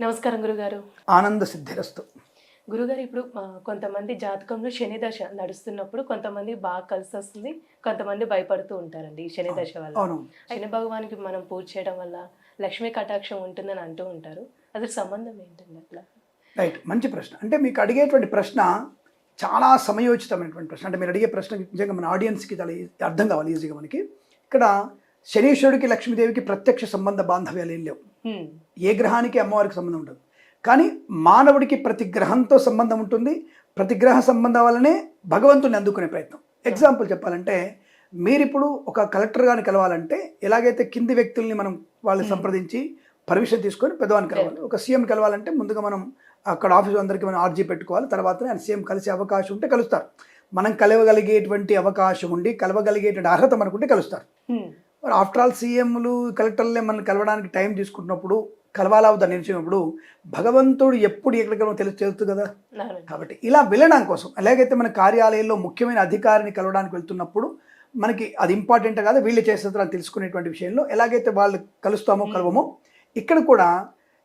నమస్కారం గురుగారు. ఆనంద సిద్ధిరస్తు. గురుగారు ఇప్పుడు కొంతమంది జాతకంలో శని దశ నడుస్తున్నప్పుడు కొంతమంది బాగా కలిసి వస్తుంది కొంతమంది భయపడుతూ ఉంటారండి ఈ శని దశ వల్ల. అవును. శని భగవానికి మనం పూజ చేయడం వల్ల లక్ష్మీ కటాక్షం ఉంటుందని అంటూ ఉంటారు. అసలు సంబంధం ఏంటండి అట్లా? రైట్ మంచి ప్రశ్న. అంటే మీకు అడిగేటువంటి ప్రశ్న చాలా సమయోచితమైనటువంటి ప్రశ్న. అంటే మీరు అడిగే ప్రశ్న నిజంగా మన ఆడియన్స్కి చాలా అర్థం కావాలి ఈజీగా మనకి. ఇక్కడ శనీశ్వరుడికి లక్ష్మీదేవికి ప్రత్యక్ష సంబంధ బాంధవ్యాలు ఏం లేవు. ఏ గ్రహానికి అమ్మవారికి సంబంధం ఉండదు. కానీ మానవుడికి ప్రతి గ్రహంతో సంబంధం ఉంటుంది. ప్రతి గ్రహ సంబంధం వల్లనే భగవంతుని అందుకునే ప్రయత్నం. ఎగ్జాంపుల్ చెప్పాలంటే మీరిప్పుడు ఒక కలెక్టర్ గారిని కలవాలంటే ఎలాగైతే కింది వ్యక్తుల్ని మనం వాళ్ళని. సంప్రదించి పర్మిషన్ తీసుకొని పెద్దవాడిని కలవాలి. ఒక సీఎం కలవాలంటే ముందుగా మనం అక్కడ ఆఫీస్ అందరికీ మనం ఆర్జీ పెట్టుకోవాలి. తర్వాత ఆయన సీఎం కలిసే అవకాశం ఉంటే కలుస్తారు. మనం కలవగలిగేటువంటి అవకాశం ఉండి కలవగలిగేటువంటి అర్హత మనకుంటే కలుస్తారు. మరి ఆఫ్టర్ ఆల్ సీఎంలు కలెక్టర్లే మనల్ని కలవడానికి టైం తీసుకుంటున్నప్పుడు కలవాలా వద్దా నిలిచినప్పుడు భగవంతుడు ఎప్పుడు ఎక్కడికో తెలుసు తెలుస్తుంది కదా. కాబట్టి ఇలా వెళ్ళడం కోసం ఎలాగైతే మన కార్యాలయంలో ముఖ్యమైన అధికారిని కలవడానికి వెళ్తున్నప్పుడు మనకి అది ఇంపార్టెంట్ కాదు వీళ్ళు చేసేది అని తెలుసుకునేటువంటి విషయంలో ఎలాగైతే వాళ్ళు కలుస్తామో కలవమో ఇక్కడ కూడా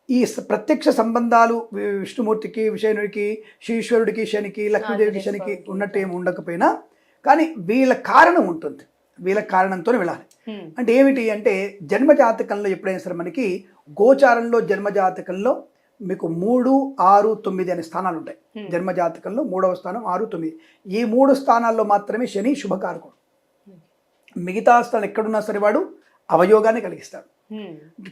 ఈ ప్రత్యక్ష సంబంధాలు విష్ణుమూర్తికి విషయనుడికి శ్రీశ్వరుడికి శనికి లక్ష్మీదేవికి శనికి ఉన్నట్టు ఏమి ఉండకపోయినా కానీ వీళ్ళ కారణం ఉంటుంది. వీళ్ళ కారణంతో వెళ్ళాలి. అంటే ఏమిటి అంటే జన్మజాతకంలో ఎప్పుడైనా సరే మనకి గోచారంలో జన్మజాతకంలో మీకు మూడు ఆరు తొమ్మిది అనే స్థానాలు ఉంటాయి. జన్మజాతకంలో మూడవ స్థానం ఆరు తొమ్మిది ఈ మూడు స్థానాల్లో మాత్రమే శని శుభకారకుడు. మిగతా స్థానం ఎక్కడున్నా సరే వాడు అవయోగాన్ని కలిగిస్తాడు.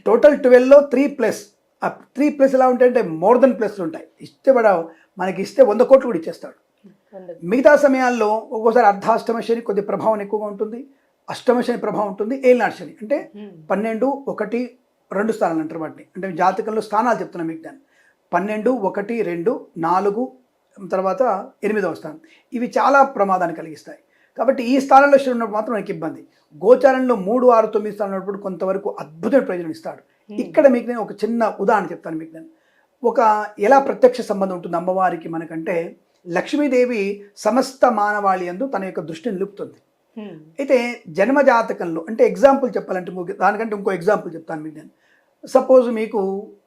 టోటల్ ట్వెల్వ్లో త్రీ ప్లస్ ఆ త్రీ ప్లస్ ఎలా ఉంటాయంటే మోర్ దెన్ ప్లస్లు ఉంటాయి ఇస్తే వాడు మనకి ఇస్తే వంద కోట్లు కూడా ఇచ్చేస్తాడు. మిగతా సమయాల్లో ఒక్కోసారి అర్ధాష్టమ శని కొద్ది ప్రభావం ఎక్కువగా ఉంటుంది అష్టమ శని ప్రభావం ఉంటుంది ఏలినాడు శని. అంటే. పన్నెండు ఒకటి రెండు స్థానాలు అంటారు వాటిని. అంటే జాతకంలో స్థానాలు చెప్తున్నాను మీకు దాన్ని పన్నెండు ఒకటి రెండు నాలుగు తర్వాత ఎనిమిదవ స్థానం. ఇవి చాలా ప్రమాదాన్ని కలిగిస్తాయి. కాబట్టి ఈ స్థానంలో శని ఉన్నప్పుడు మాత్రం మనకి ఇబ్బంది. గోచారంలో మూడు ఆరు తొమ్మిది స్థానం ఉన్నప్పుడు కొంతవరకు అద్భుతమైన ప్రయోజనం ఇస్తాడు. ఇక్కడ మీకు నేను ఒక చిన్న ఉదాహరణ చెప్తాను మీకు నేను. ఒక ఎలా ప్రత్యక్ష సంబంధం ఉంటుంది అమ్మవారికి మనకంటే లక్ష్మీదేవి సమస్త మానవాళి యందు తన యొక్క దృష్టిని నిలుపుతుంది. అయితే జన్మ జాతకంలో అంటే ఎగ్జాంపుల్ చెప్పాలంటే దానికంటే ఇంకో ఎగ్జాంపుల్ చెప్తాను మీకు నేను. సపోజ్ మీకు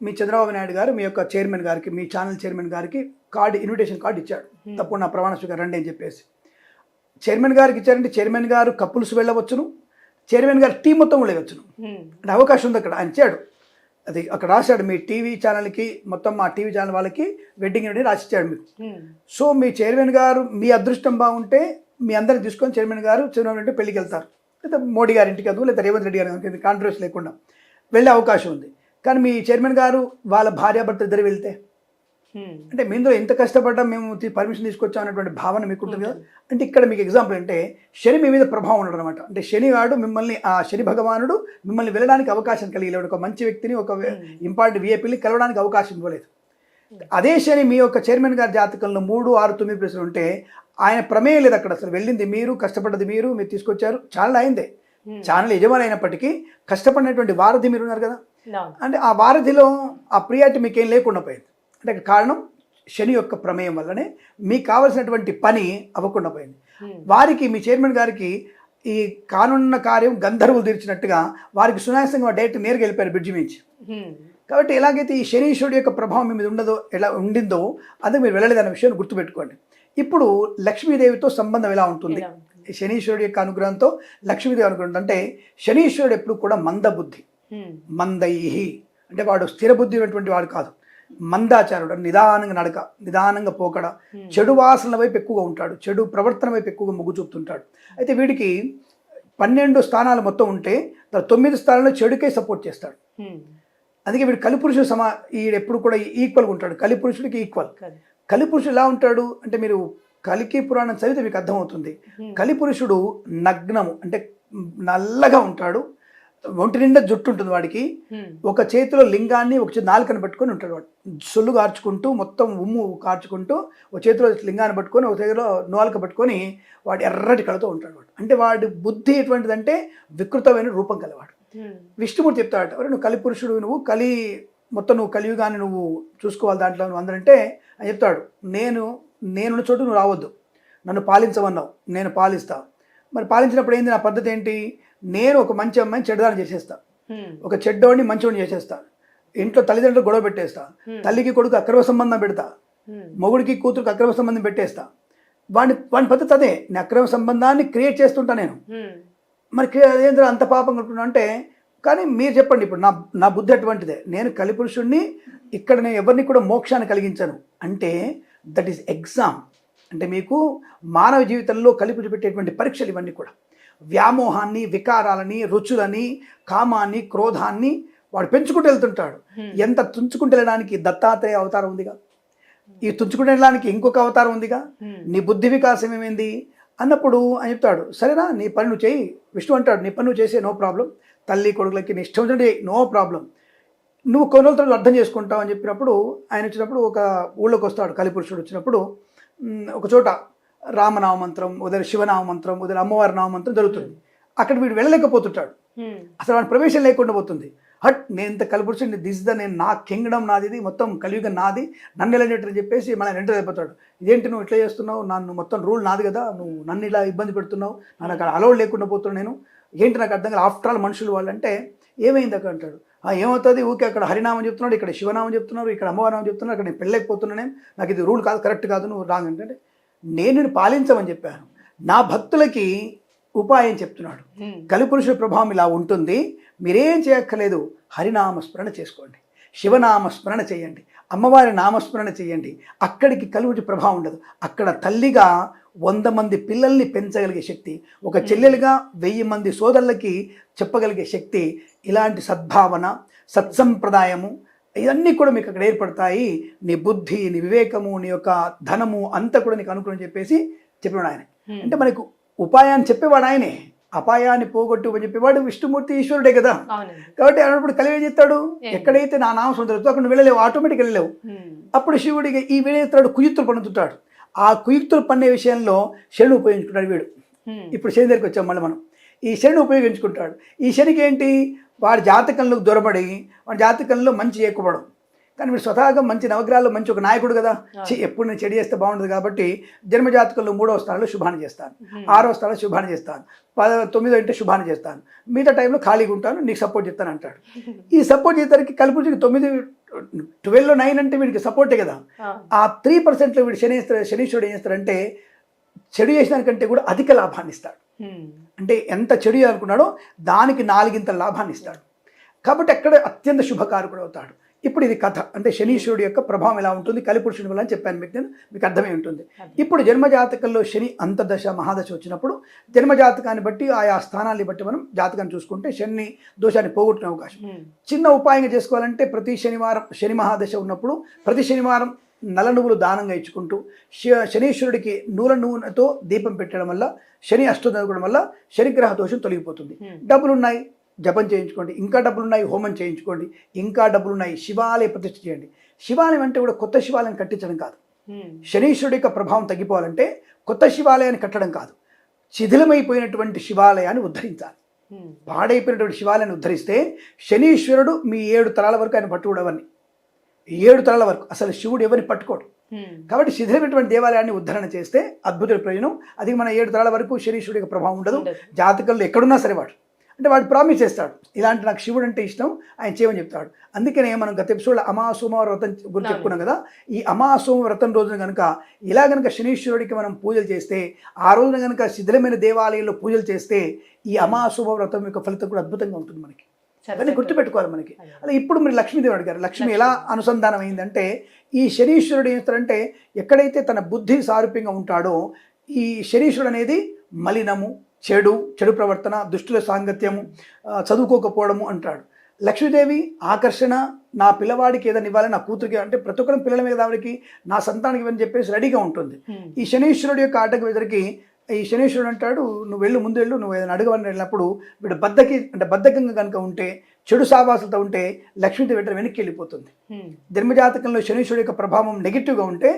మీ చంద్రబాబు నాయుడు గారు మీ యొక్క చైర్మన్ గారికి మీ ఛానల్ చైర్మన్ గారికి కార్డు ఇన్విటేషన్ కార్డు ఇచ్చాడు. తప్పుడు నా ప్రమాణ స్వీకారం రండి అని చెప్పేసి. చైర్మన్ గారికి ఇచ్చారంటే చైర్మన్ గారు కప్పుల్స్ వెళ్ళవచ్చును చైర్మన్ గారు టీం మొత్తం వెళ్ళవచ్చును. అంటే అవకాశం ఉంది అక్కడ ఆయన ఇచ్చాడు. అది అక్కడ రాశాడు మీ టీవీ ఛానల్కి మొత్తం మా టీవీ ఛానల్ వాళ్ళకి వెడ్డింగ్ ఇన్విటేషన్ రాసిచ్చాడు మీకు హ్మ్. సో మీ చైర్మన్ గారు మీ అదృష్టం బాగుంటే మీ అందరిని తీసుకొని చైర్మన్ గారు చైర్మన్ అంటే పెళ్ళికి వెళ్తారు లేదా మోడీ గారి ఇంటికి కాదు లేదా రేవంత్ రెడ్డి గారి కాంట్రవర్సీ లేకుండా వెళ్ళే అవకాశం ఉంది కానీ మీ చైర్మన్ గారు వాళ్ళ భార్యాభర్త ఇద్దరు వెళ్తే. అంటే మీందులో ఎంత కష్టపడ్డా మేము పర్మిషన్ తీసుకొచ్చాం అనేటువంటి భావన మీకు ఉంటుంది. కదా అంటే ఇక్కడ మీకు ఎగ్జాంపుల్ అంటే శని మీ మీద ప్రభావం ఉండడం అనమాట అంటే శని వాడు మిమ్మల్ని ఆ శని భగవానుడు మిమ్మల్ని వెళ్ళడానికి అవకాశం కలిగి ఒక మంచి వ్యక్తిని ఒక ఇంపార్టెంట్ విఐపీని కలవడానికి అవకాశం ఇవ్వలేదు. అదే శని మీ యొక్క చైర్మన్ గారి జాతకంలో మూడు ఆరు తొమ్మిది ప్రశ్నలు ఉంటే ఆయన ప్రమేయం లేదు అక్కడ అసలు. వెళ్ళింది మీరు కష్టపడ్డది మీరు మీరు తీసుకొచ్చారు ఛానల్ అయిందే. ఛానల్ యజమాని అయినప్పటికీ కష్టపడినటువంటి వారధి మీరు ఉన్నారు కదా. అంటే ఆ వారధిలో ఆ ప్రియారిటీ మీకేం లేకుండా పోయింది. అంటే కారణం శని యొక్క ప్రమేయం వల్లనే మీకు కావలసినటువంటి పని అవ్వకుండా పోయింది. హ్మ్. వారికి మీ చైర్మన్ గారికి ఈ కానున్న కార్యం గంధర్వులు తీర్చినట్టుగా వారికి సునాయాసంగా డైరెక్ట్ నేరుగా వెళ్ళిపోయారు బ్రిడ్జి మించి హ్మ్. కాబట్టి ఎలాగైతే ఈ శనీశ్వరుడు యొక్క ప్రభావం మీ మీద ఉండదో ఎలా ఉండిందో అందుకు మీరు వెళ్ళలేదన్న విషయాన్ని గుర్తుపెట్టుకోండి. ఇప్పుడు లక్ష్మీదేవితో సంబంధం ఎలా ఉంటుంది? శనీశ్వరుడు యొక్క అనుగ్రహంతో లక్ష్మీదేవి అనుగ్రహం అంటే శనీశ్వరుడు ఎప్పుడు కూడా మందబుద్ధి. హ్మ్. మందైహి. అంటే వాడు స్థిర బుద్ధి ఉన్నటువంటి వాడు కాదు. మందాచారుడు నిదానంగా నడక నిదానంగా పోకడ Hmm. చెడు వాసనల వైపు ఎక్కువగా ఉంటాడు చెడు ప్రవర్తన వైపు ఎక్కువగా మొగ్గు చూపుతుంటాడు అయితే వీడికి పన్నెండు స్థానాలు మొత్తం ఉంటే తొమ్మిది స్థానాల్లో చెడుకే సపోర్ట్ చేస్తాడు హ్మ్. అందుకే వీడు కలిపురుషుడు సమా ఈడు ఎప్పుడు కూడా ఈక్వల్గా ఉంటాడు కలిపురుషుడికి ఈక్వల్. కలిపురుషుడు ఎలా ఉంటాడు అంటే మీరు కలికి పురాణం చదివితే మీకు అర్థమవుతుంది హ్మ్. కలిపురుషుడు నగ్నము అంటే నల్లగా ఉంటాడు ఒంటి నిండా జుట్టు ఉంటుంది వాడికి. ఒక చేతిలో లింగాన్ని ఒక చేతి నాలుకని పట్టుకొని ఉంటాడు వాడు. సొల్లు కార్చుకుంటూ మొత్తం ఉమ్ము కార్చుకుంటూ ఒక చేతిలో లింగాన్ని పట్టుకొని ఒక చేతిలో నాలుక పట్టుకొని వాడు ఎర్రటి కళతో ఉంటాడు వాడు. అంటే వాడి బుద్ధి ఎటువంటిదంటే వికృతమైన రూపం కలవాడు. విష్ణుమూర్తి చెప్తాడు "ఒరేయ్, నువ్వు కలి పురుషుడు నువ్వు కలి మొత్తం నువ్వు కలియుగాన్ని నువ్వు చూసుకోవాలి దాంట్లో నువ్వు అందరంటే అని చెప్తాడు. నేను నేనున్న చోటు నువ్వు రావద్దు. నన్ను పాలించమన్నావు. నేను పాలిస్తా. మరి పాలించినప్పుడు ఏంది నా పద్ధతి ఏంటి? నేను ఒక మంచి అమ్మాయిని చెడ్డదాన్ని చేసేస్తా. ఒక చెడ్డోడిని మంచివాడిని చేసేస్తా. ఇంట్లో తల్లిదండ్రులు గొడవ పెట్టేస్తా. తల్లికి కొడుకు అక్రమ సంబంధం పెడతా. మొగుడికి కూతురుకి అక్రమ సంబంధం పెట్టేస్తా. వాడిని వాడి పద్ధతి అదే. నేను అక్రమ సంబంధాన్ని క్రియేట్ చేస్తుంటా నేను. మరి ఏంద్రా అంత పాపం కట్టుకున్నా అంటే కానీ మీరు చెప్పండి ఇప్పుడు నా నా బుద్ధి అటువంటిదే. నేను కలిపురుషుణ్ణి ఇక్కడ నేను ఎవరిని కూడా మోక్షాన్ని కలిగించను. అంటే దట్ ఈస్ ఎగ్జామ్ అంటే మీకు మానవ జీవితంలో కలిపి పెట్టేటువంటి పరీక్షలు ఇవన్నీ కూడా. వ్యామోహాన్ని వికారాలని రుచులని కామాన్ని క్రోధాన్ని వాడు పెంచుకుంటూ వెళ్తుంటాడు. ఎంత తుంచుకుంటూ వెళ్ళడానికి దత్తాత్రేయ అవతారం ఉందిగా? ఈ తుంచుకుంటూ వెళ్ళడానికి ఇంకొక అవతారం ఉందిగా? నీ బుద్ధి వికాసం ఏమైంది? అన్నప్పుడు అని చెప్తాడు సరేనా నీ పని నువ్వు చేయి విష్ణు అంటాడు నీ పని నువ్వు చేసే నో ప్రాబ్లం. తల్లి కొడుకులకి నీ ఇష్టం వచ్చినట్టు నో ప్రాబ్లం. నువ్వు కొన్ని రోజులు అర్థం చేసుకుంటావు అని చెప్పినప్పుడు ఆయన వచ్చినప్పుడు ఒక ఊళ్ళోకి వస్తాడు కలిపురుషుడు వచ్చినప్పుడు. ఒక చోట రామనామ మంత్రం ఉదయ శివనామ మంత్రం ఉదయ అమ్మవారి నామ మంత్రం జరుగుతుంది. అక్కడ వీడు వెళ్ళలేకపోతుంటాడు. అసలు వాడి ప్రవేశం లేకుండా పోతుంది. హట్ నేను ఇంత కలిపురుషుడిని దిస్ ద నేను నా కింగ్డమ్ నాది ఇది మొత్తం కలియుగం నాది నన్ను వెళ్ళేటట్టు అని చెప్పేసి మళ్ళీ ఎంటర్ అయిపోతాడు ఇదేంటి నువ్వు ఇట్లా చేస్తున్నావు? నన్ను మొత్తం రూల్ నాది కదా నువ్వు నన్ను ఇలా ఇబ్బంది పెడుతున్నావు నన్ను అక్కడ అలౌడ్ లేకుండా పోతున్నా నేను. ఏంటి నాకు అర్థం కాదు ఆఫ్టర్ ఆల్ మనుషులు వాళ్ళు అంటే ఏమైంది అక్కడ అంటాడు. "ఆ, ఏమవుతుంది? ఊకే అక్కడ హరినామం చెప్తున్నాడు ఇక్కడ శివనామం చెప్తున్నారు ఇక్కడ అమ్మవారినామం చెప్తున్నారు అక్కడ నేను పెళ్ళైపోతున్నాను నాకు ఇది రూల్ కాదు కరెక్ట్ కాదు నువ్వు రాంగ్ అంటే నేను నిన్ను పాలించమని చెప్పాను. నా భక్తులకి ఉపాయం చెప్తున్నాడు. కలిపురుషుల ప్రభావం ఇలా ఉంటుంది. మీరేం చేయక్కర్లేదు. హరినామస్మరణ చేసుకోండి. శివనామస్మరణ చేయండి. అమ్మవారి నామస్మరణ చేయండి. అక్కడికి కలిపురుషు ప్రభావం ఉండదు. అక్కడ తల్లిగా వంద మంది పిల్లల్ని పెంచగలిగే శక్తి ఒక చెల్లెలుగా వెయ్యి మంది సోదరులకి చెప్పగలిగే శక్తి ఇలాంటి సద్భావన సత్సంప్రదాయము ఇవన్నీ కూడా మీకు అక్కడ ఏర్పడతాయి. నీ బుద్ధి నీ వివేకము నీ యొక్క ధనము అంతా కూడా నీకు అనుకుని చెప్పేసి చెప్పినాడు ఆయన. అంటే మనకు ఉపాయాన్ని చెప్పేవాడు ఆయనే. అపాయాన్ని పోగొట్టు అని చెప్పేవాడు విష్ణుమూర్తి ఈశ్వరుడే కదా. కాబట్టి అన్నప్పుడు చేస్తాడు? ఏం? ఎక్కడైతే నా నామం సొంతతో అక్కడ నువ్వు వెళ్ళలేవు ఆటోమేటిక్ వెళ్ళలేవు. అప్పుడు శివుడికి ఈ వీడేస్తాడు కుయుక్తులు పన్నుతుంటాడు ఆ కుయుక్తులు పన్నే విషయంలో శని ఉపయోగించుకుంటాడు వీడు. ఇప్పుడు శని దగ్గరికి వచ్చాం మళ్ళీ మనం. ఈ శని ఉపయోగించుకుంటాడు. ఈ శనికి ఏంటి? వాడి జాతకంలో దొరబడి వాడి జాతకంలో మంచి ఎక్కువడం కానీ వీడు స్వతహాగా మంచి నవగ్రహాల్లో మంచి ఒక నాయకుడు కదా. ఎప్పుడు నేను చెడు చేస్తే బాగుండదు కాబట్టి జన్మ జాతకంలో మూడవ స్థానంలో శుభాన్ని చేస్తాను. ఆరో స్థానంలో శుభాన్ని చేస్తాను. పద తొమ్మిదో ఇంటే శుభాన్ని చేస్తాను. మిగతా టైంలో ఖాళీగా ఉంటాను నీకు సపోర్ట్ చేస్తాను అంటాడు. ఈ సపోర్ట్ చేసేసరికి కలిపి తొమ్మిది ట్వెల్వ్లో నైన్ అంటే వీడికి సపోర్టే కదా. ఆ, త్రీ పర్సెంట్లో వీడు శని శనీశ్వరుడు ఏం చేస్తాడంటే చెడు చేసినానికంటే కూడా అధిక లాభాన్ని ఇస్తాడు. అంటే ఎంత చెడు అనుకున్నాడో దానికి నాలుగింత లాభాన్ని ఇస్తాడు కాబట్టి అక్కడ అత్యంత శుభకారకుడు అవుతాడు. ఇప్పుడు ఇది కథ. అంటే శనీశ్వరుడు యొక్క ప్రభావం ఎలా ఉంటుంది? కలిపురుషుని వల్ల అని చెప్పాను మీకు నేను. మీకు అర్థమై ఉంటుంది. ఇప్పుడు జన్మజాతకంలో శని అంతర్దశ మహాదశ వచ్చినప్పుడు జన్మజాతకాన్ని బట్టి ఆయా స్థానాన్ని బట్టి మనం జాతకాన్ని చూసుకుంటే శని దోషాన్ని పోగొట్టిన అవకాశం. చిన్న ఉపాయంగా చేసుకోవాలంటే ప్రతి శనివారం శని మహాదశ ఉన్నప్పుడు ప్రతి శనివారం నల్ల నువ్వులు దానంగా ఇచ్చుకుంటూ శనీశ్వరుడికి నూల నూనెతో దీపం పెట్టడం వల్ల శని అష్టం చదవడం వల్ల శనిగ్రహ దోషం తొలగిపోతుంది. డబ్బులున్నాయి జపం చేయించుకోండి. ఇంకా డబ్బులున్నాయి హోమం చేయించుకోండి. ఇంకా డబ్బులున్నాయి శివాలయ ప్రతిష్ఠ చేయండి. శివాలయం అంటే కూడా కొత్త శివాలయం కట్టించడం కాదు. శనీశ్వరుడి యొక్క ప్రభావం తగ్గిపోవాలంటే కొత్త శివాలయాన్ని కట్టడం కాదు. శిథిలమైపోయినటువంటి శివాలయాన్ని ఉద్ధరించాలి. పాడైపోయినటువంటి శివాలయాన్ని ఉద్ధరిస్తే శనీశ్వరుడు మీ ఏడు తరాల వరకు ఆయన పట్టుకోడు ఎవరిని ఏడు తరాల వరకు. అసలు శివుడు ఎవరిని పట్టుకోడు. కాబట్టి శిథిలమైనటువంటి దేవాలయాన్ని ఉద్ధరణ చేస్తే అద్భుత ప్రయోజనం. అది మన ఏడు తరాల వరకు శనీశ్వరుడి యొక్క ప్రభావం ఉండదు. ఉండదు. జాతకంలో ఎక్కడున్నా సరే వాడు. అంటే వాడు ప్రామిస్ చేస్తాడు. ఇలాంటి నాకు శివుడు అంటే ఇష్టం ఆయన చేయమని చెప్తాడు. అందుకనే మనం గత ఎపిసోడ్లో అమాసోమ వ్రతం గురించి చెప్పుకున్నాం కదా. ఈ అమాసోమ వ్రతం రోజున కనుక ఇలా కనుక శనీశ్వరుడికి మనం పూజలు చేస్తే ఆ రోజున కనుక శిథిలమైన దేవాలయంలో పూజలు చేస్తే ఈ అమాసోమ వ్రతం యొక్క ఫలితం కూడా అద్భుతంగా ఉంటుంది మనకి. సరే. గుర్తుపెట్టుకోవాలి మనకి. అదే. అలా ఇప్పుడు మీరు లక్ష్మీదేవి అడిగారు. లక్ష్మి ఎలా అనుసంధానం అయిందంటే ఈ శనీశ్వరుడు ఏం చేస్తాడంటే ఎక్కడైతే తన బుద్ధి సారూప్యంగా ఉంటాడో ఈ శనీశ్వరుడు అనేది మలినము చెడు చెడు ప్రవర్తన దుష్టుల సాంగత్యము చదువుకోకపోవడము అంటాడు. లక్ష్మీదేవి ఆకర్షణ నా పిల్లవాడికి ఏదైనా ఇవ్వాలి నా కూతురికి అంటే ప్రతి ఒక్కరి పిల్లల మీద ఆవిడకి నా సంతానికి ఇవ్వని చెప్పేసి రెడీగా ఉంటుంది. ఈ శనీశ్వరుడు యొక్క ఆటకు ఎదురికి ఈ శనీశ్వరుడు అంటాడు నువ్వు వెళ్ళు ముందు వెళ్ళు నువ్వు ఏదైనా అడగవని వెళ్ళినప్పుడు వీడు బద్దకి అంటే బద్ధకంగా కనుక ఉంటే చెడు సావాసులతో ఉంటే లక్ష్మీదేవి వెంటనే వెనక్కి వెళ్ళిపోతుంది. జన్మజాతకంలో శనీశ్వరుడు యొక్క ప్రభావం నెగిటివ్గా ఉంటే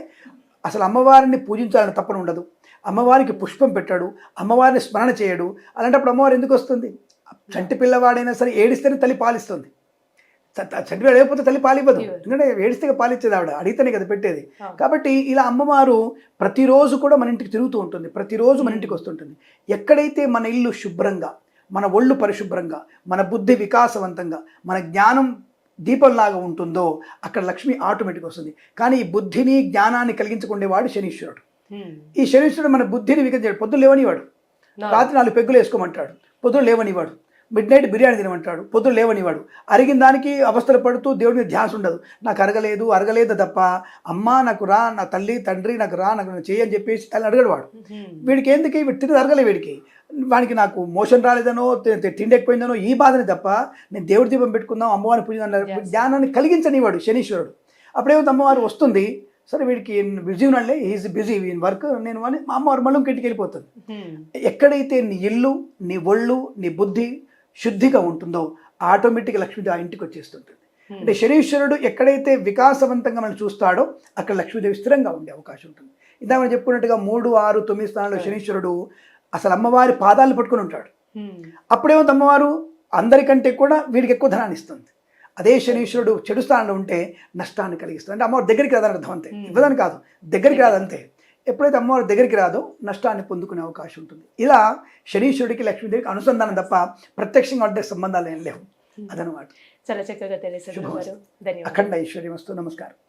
అసలు అమ్మవారిని పూజించాలని తప్పన ఉండదు. అమ్మవారికి పుష్పం పెట్టాడు అమ్మవారిని స్మరణ చేయడు. అలాంటప్పుడు అమ్మవారు ఎందుకు వస్తుంది? చంటి పిల్లవాడైనా సరే ఏడిస్తేనే తల్లి పాలిస్తుంది. చ- చ- చంటి పిల్లడు లేకపోతే తల్లి పాలివ్వదు. ఎందుకంటే ఏడిస్తే పాలిచ్చేది ఆవిడ. అడిగితేనే కదా పెట్టేది. కాబట్టి ఇలా అమ్మవారు ప్రతిరోజు కూడా మన ఇంటికి తిరుగుతూ ఉంటుంది. ప్రతిరోజు మన ఇంటికి వస్తుంటుంది. ఎక్కడైతే మన ఇల్లు శుభ్రంగా మన ఒళ్ళు పరిశుభ్రంగా మన బుద్ధి వికాసవంతంగా మన జ్ఞానం దీపంలాగా ఉంటుందో అక్కడ లక్ష్మి ఆటోమేటిక్ వస్తుంది. కానీ ఈ బుద్ధిని జ్ఞానాన్ని కలిగించుకునేవాడు శనీశ్వరుడు. ఈ శనీశ్వరుడు మన బుద్ధిని వికరించాడు పొద్దున లేవనివాడు. రాత్రి నాలుగు పెగ్గులు వేసుకోమంటాడు. పొద్దున లేవనివాడు. మిడ్ నైట్ బిర్యానీ తినమంటాడు పొద్దున లేవనివాడు అరిగిన దానికి అవస్థలు పడుతూ దేవుడి మీద ధ్యాస ఉండదు. నాకు అరగలేదు అరగలేదు తప్ప అమ్మ నాకు రా నా తల్లి తండ్రి నాకు రా నాకు చేయి అని చెప్పేసి తల్లి అడగడు వాడు. వీడికి ఎందుకు వీడు తిరిగి అరగలే వీడికి. వానికి నాకు మోషన్ రాలేదనో తిండి ఎక్కువైందనో ఈ బాధని తప్ప నేను దేవుడి దీపం పెట్టుకుందాం అమ్మవారిని పూజ Yes. జ్ఞానాన్ని కలిగించనివాడు శనీశ్వరుడు. అప్పుడేమో అమ్మవారు వస్తుంది. సరే వీడికి బిజీ ఉన్నాడులే ఈజ్ బిజీ ఇన్ వర్క్ నేను అని మా అమ్మవారు మళ్ళీ ఇంటికి వెళ్ళిపోతుంది. ఎక్కడైతే నీ ఇల్లు నీ ఒళ్ళు నీ బుద్ధి శుద్ధిగా ఉంటుందో ఆటోమేటిక్గా లక్ష్మీదేవి ఆ ఇంటికి వచ్చేస్తుంటుంది. అంటే శనీశ్వరుడు ఎక్కడైతే వికాసవంతంగా మనం చూస్తాడో అక్కడ లక్ష్మీదేవి స్థిరంగా ఉండే అవకాశం ఉంటుంది. ఇందా మనం చెప్పుకున్నట్టుగా మూడు ఆరు తొమ్మిది స్థానాల్లో శనీశ్వరుడు అసలు అమ్మవారి పాదాలు పట్టుకొని ఉంటాడు. అప్పుడేమో అమ్మవారు? అందరికంటే కూడా వీడికి ఎక్కువ ధనాన్ని ఇస్తుంది. అదే శనీశ్వరుడు చెడు స్థానంలో ఉంటే నష్టాన్ని కలిగిస్తుంది. అంటే అమ్మవారి దగ్గరికి రాదని అర్థం అంతే. ఇవ్వదని కాదు. దగ్గరికి రాదు అంతే. ఎప్పుడైతే అమ్మవారి దగ్గరికి రాదో నష్టాన్ని పొందుకునే అవకాశం ఉంటుంది. ఇలా శనీశ్వరుడికి లక్ష్మీదేవికి అనుసంధానం తప్ప ప్రత్యక్షంగా ఉండే సంబంధాలు ఏం లేవు. అదనమాట. చాలా చక్కగా తెలియదు అఖండ ఐశ్వర్యం వస్తూ నమస్కారం.